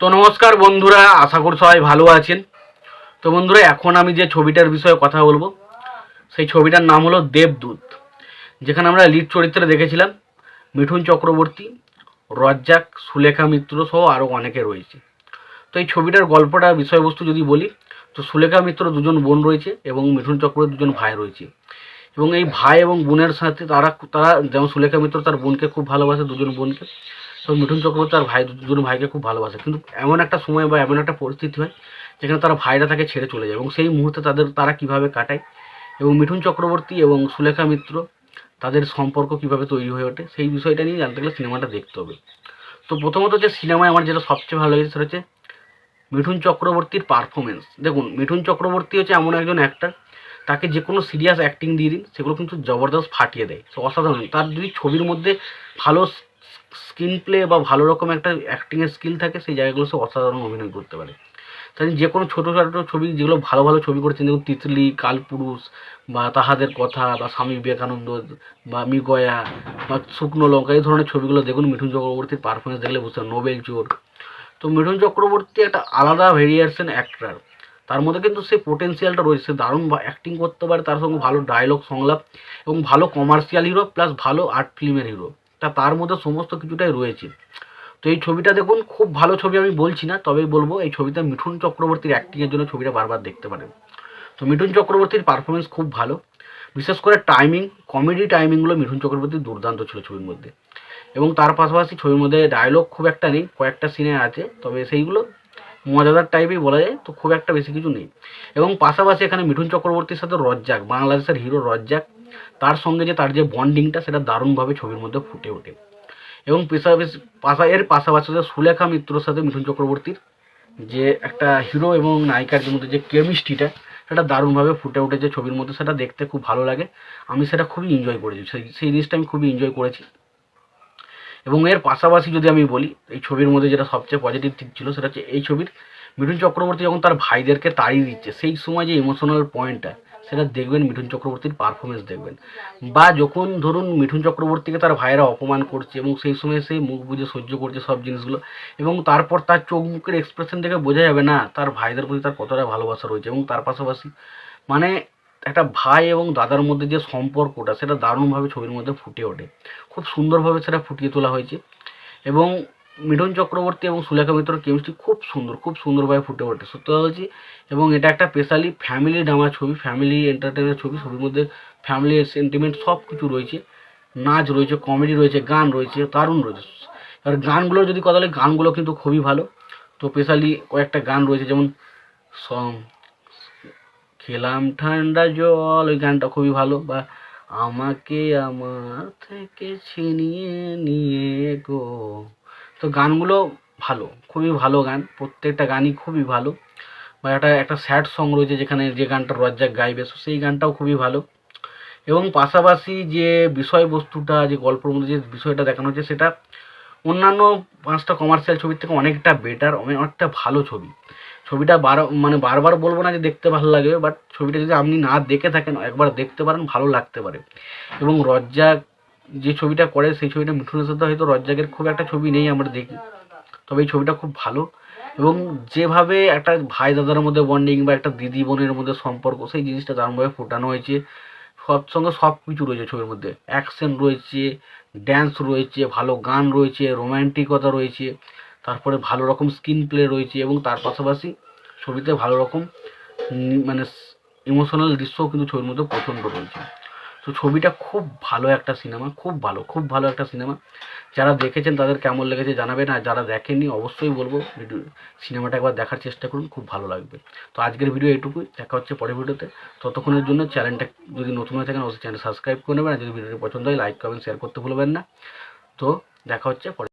তো নমস্কার বন্ধুরা, আশা করি সবাই ভালো আছেন। তো বন্ধুরা, এখন আমি যে ছবিটার বিষয়ে কথা বলব, সেই ছবিটার নাম হলো দেবদূত। যেখানে আমরা লিড চরিত্রে দেখেছিলাম মিঠুন চক্রবর্তী, রজ্জাক, সুলেখা মিত্র সহ আরও অনেকে রয়েছে। তো এই ছবিটার গল্পটা বিষয়বস্তু যদি বলি, তো সুলেখা মিত্র দুজন বোন রয়েছে এবং মিঠুন চক্রবর্তী দুজন ভাই রয়েছে। এবং এই ভাই এবং বোনের সাথে তারা তারা যেমন সুলেখা মিত্র তার বোনকে খুব ভালোবাসে, দুজন বোনকে তো মিঠুন চক্রবর্তী তার ভাই দুজন ভাইকে খুব ভালোবাসে। কিন্তু এমন একটা সময় বা এমন একটা পরিস্থিতি হয়, যেখানে তারা ভাইরা তাকে ছেড়ে চলে যায় এবং সেই মুহূর্তে তাদের, তারা কীভাবে কাটায় এবং মিঠুন চক্রবর্তী এবং সুলেখা মিত্র তাদের সম্পর্ক কীভাবে তৈরি হয়ে ওঠে সেই বিষয়টা নিয়ে জানতে গেলে সিনেমাটা দেখতে হবে। তো প্রথমত যে সিনেমায় আমার যেটা সবচেয়ে ভালো লেগেছে সেটা হচ্ছে মিঠুন চক্রবর্তীর পারফরমেন্স দেখুন, মিঠুন চক্রবর্তী হচ্ছে এমন একজন অ্যাক্টার তাকে যে কোনো সিরিয়াস অ্যাক্টিং দিয়ে দিন, সেগুলো কিন্তু জবরদস্ত ফাটিয়ে দেয়। সে অসাধারণ। তার যদি ছবির মধ্যে ভালো স্ক্রিন প্লে বা ভালো রকম একটা অ্যাক্টিংয়ের স্কিল থাকে, সেই জায়গাগুলো সে অসাধারণ অভিনয় করতে পারে। তাই যে কোনো ছোটো ছোটো ছবি, যেগুলো ভালো ভালো ছবি করেছেন যেমন তিতলি, কালপুরুষ, বা তাহাদের কথা, বা স্বামী বিবেকানন্দ, বা মিগয়া, বা শুকনো লঙ্কা, এই ধরনের ছবিগুলো দেখুন মিঠুন চক্রবর্তীর পারফরমেন্স দেখলে বুঝতে নোবেল চোর। তো মিঠুন চক্রবর্তী একটা আলাদা ভেরিয়েশন অ্যাক্টার তার মধ্যে কিন্তু সে পোটেন্সিয়ালটা রয়েছে দারুণ অ্যাক্টিং করতে পারে, তার সঙ্গে ভালো ডায়লগ সংলাপ এবং ভালো কমার্শিয়াল হিরো প্লাস ভালো আর্ট ফিল্মের হিরো তা তার মধ্যে সমস্ত কিছুটাই রয়েছে। তো এই ছবিটা দেখুন, খুব ভালো ছবি আমি বলছি না, তবেই বলব, এই ছবিটা মিঠুন চক্রবর্তীর অ্যাক্টিংয়ের জন্য ছবিটা বারবার দেখতে পারেন। তো মিঠুন চক্রবর্তীর পারফরমেন্স খুব ভালো, বিশেষ করে টাইমিং কমেডি টাইমিংগুলো মিঠুন চক্রবর্তীর দুর্দান্ত ছিল ছবির মধ্যে। এবং তার পাশাপাশি ছবির মধ্যে ডায়লগ খুব একটা নেই, কয়েকটা সিনে আছে, তবে সেইগুলো মজাদার টাইপই বলা যায়, তো খুব একটা বেশি কিছু নেই। এবং পাশাপাশি এখানে মিঠুন চক্রবর্তীর সাথে রজ্জাক, বাংলাদেশের হিরো রজ্জাক তার সঙ্গে যে তার যে বন্ডিংটা সেটা দারুণভাবে ছবির মধ্যে ফুটে ওঠে। এবং পাশা এর পাশাপাশি সুলেখা মিত্রর সাথে মিঠুন চক্রবর্তীর যে একটা হিরো এবং নায়িকার মধ্যে যে কেমিস্ট্রিটা সেটা দারুণভাবে ফুটে উঠেছে ছবির মধ্যে, সেটা দেখতে খুব ভালো লাগে। আমি সেটা খুবই এনজয় করেছি। সেই সেই জিনিসটা আমি খুবই এনজয় করেছি। এবং এর পাশাপাশি যদি আমি বলি, এই ছবির মধ্যে যেটা সবচেয়ে পজিটিভ দিক ছিল, সেটা হচ্ছে এই ছবির মিঠুন চক্রবর্তী যখন তার ভাইদেরকে তাড়িয়ে দিচ্ছে, সেই সময় যে ইমোশনাল পয়েন্টটা সেটা দেখবেন, মিঠুন চক্রবর্তীর পারফরমেন্স দেখবেন। বা যখন ধরুন মিঠুন চক্রবর্তীকে তার ভাইয়েরা অপমান করছে এবং সেই সময় সেই মুখ বুঝে সহ্য করছে সব জিনিসগুলো এবং তারপর তার চোখ মুখের এক্সপ্রেশন দেখে বোঝা যাবে, না, তার ভাইদের প্রতি তার কতটা ভালোবাসা রয়েছে। এবং তার পাশাপাশি মানে একটা ভাই এবং দাদার মধ্যে যে সম্পর্কটা, সেটা দারুণভাবে ছবির মধ্যে ফুটে ওঠে। খুব সুন্দরভাবে সেটা ফুটিয়ে তোলা হয়েছে এবং মিঠুন চক্রবর্তী এবং সুলেখা মিত্রর কেমিস্ট্রি খুব সুন্দর, খুব সুন্দরভাবে ফুটে ওঠে, সত্যি বলছি। এবং এটা একটা স্পেশালি ফ্যামিলি ড্রামা ছবি ফ্যামিলি এন্টারটেনের ছবি, ছবির মধ্যে ফ্যামিলি সেন্টিমেন্ট সব কিছু রয়েছে। নাচ রয়েছে কমেডি রয়েছে, গান রয়েছে, দারুণ রয়েছে। আর গানগুলোর যদি কথা বলি, গানগুলো কিন্তু খুবই ভালো। তো স্পেশালি কয়েকটা গান রয়েছে, যেমন সম- খেলাম ঠান্ডা জল, ওই গানটা খুবই ভালো। বা আমাকে আমার থেকে ছিনিয়ে নিয়ে গো। তো গানগুলো ভালো, খুবই ভালো গান, প্রত্যেকটা গানই খুবই ভালো। বা একটা একটা স্যাড সং রয়েছে যেখানে যে গানটা রজ্জাক গাইবে so সেই গানটাও খুবই ভালো। এবং পাশাপাশি যে বিষয়বস্তুটা, যে গল্পের মধ্যে যে বিষয়টা দেখানো হচ্ছে, সেটা অন্যান্য পাঁচটা কমার্শিয়াল ছবির থেকে অনেকটা বেটার অনেকটা ভালো ছবি। ছবিটা বার মানে বারবার বলব না যে দেখতে ভালো লাগবে বাট ছবিটা যদি আপনি না দেখে থাকেন, একবার দেখতে পারেন, ভালো লাগতে পারে। এবং রজ্জাক যে ছবিটা করে, সেই ছবিটা মিঠুনের সাথে হয়তো রজ্জাকের খুব একটা ছবি নেই আমরা দেখি। তবে এই ছবিটা খুব ভালো এবং যেভাবে একটা ভাই দাদার মধ্যে বন্ডিং বা একটা দিদি বোনের মধ্যে সম্পর্ক, সেই জিনিসটা দারুণভাবে ফোটানো হয়েছে। সব সঙ্গে সব কিছু রয়েছে ছবির মধ্যে। অ্যাকশন রয়েছে ড্যান্স রয়েছে, ভালো গান রয়েছে রোম্যান্টিকতা রয়েছে, তারপরে ভালো রকম স্ক্রিন প্লে রয়েছে এবং তার পাশাপাশি ছবিতে ভালো রকম মানে ইমোশনাল দৃশ্যও কিন্তু ছবির মধ্যে প্রচণ্ড রয়েছে। তো ছবিটা খুব ভালো একটা সিনেমা, খুব ভালো খুব ভালো একটা সিনেমা। যারা দেখেছেন তাদের কেমন লেগেছে জানাবেন, আর যারা দেখেননি অবশ্যই বলব সিনেমাটা একবার দেখার চেষ্টা করুন, খুব ভালো লাগবে। তো আজকের ভিডিও এটুকুই দেখা হচ্ছে পরের ভিডিওতে। ততক্ষণের জন্য চ্যানেলটা যদি নতুন হয়ে থাকেন, অবশ্যই চ্যানেল সাবস্ক্রাইব করে নেবেন, আর যদি ভিডিওটি পছন্দ হয়, লাইক, কমেন্ট, শেয়ার করতে ভুলবেন না। তো দেখা হচ্ছে পরে